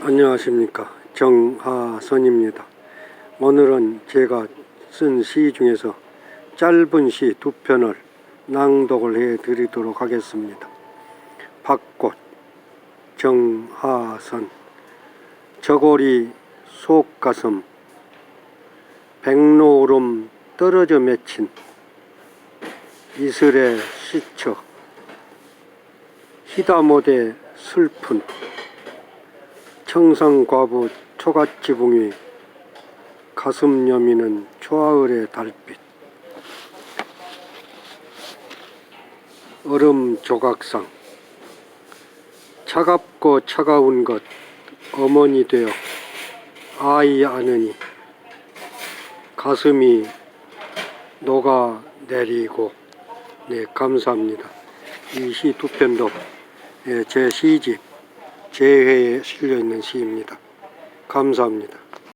안녕하십니까. 정하선입니다. 오늘은 제가 쓴 시 중에서 짧은 시 두 편을 낭독을 해 드리도록 하겠습니다. 박꽃 정하선. 저고리 속가슴. 백로름 떨어져 맺힌 이슬에 시쳐 희다못해 슬픈 청상과부 초가지붕이 가슴 여미는 초하을의 달빛. 얼음 조각상. 차갑고 차가운 것 어머니 되어 아이 안으니 가슴이 녹아 내리고 네 감사합니다. 이 시 두 편도 예, 제 시집 재회에 실려 있는 시입니다. 감사합니다.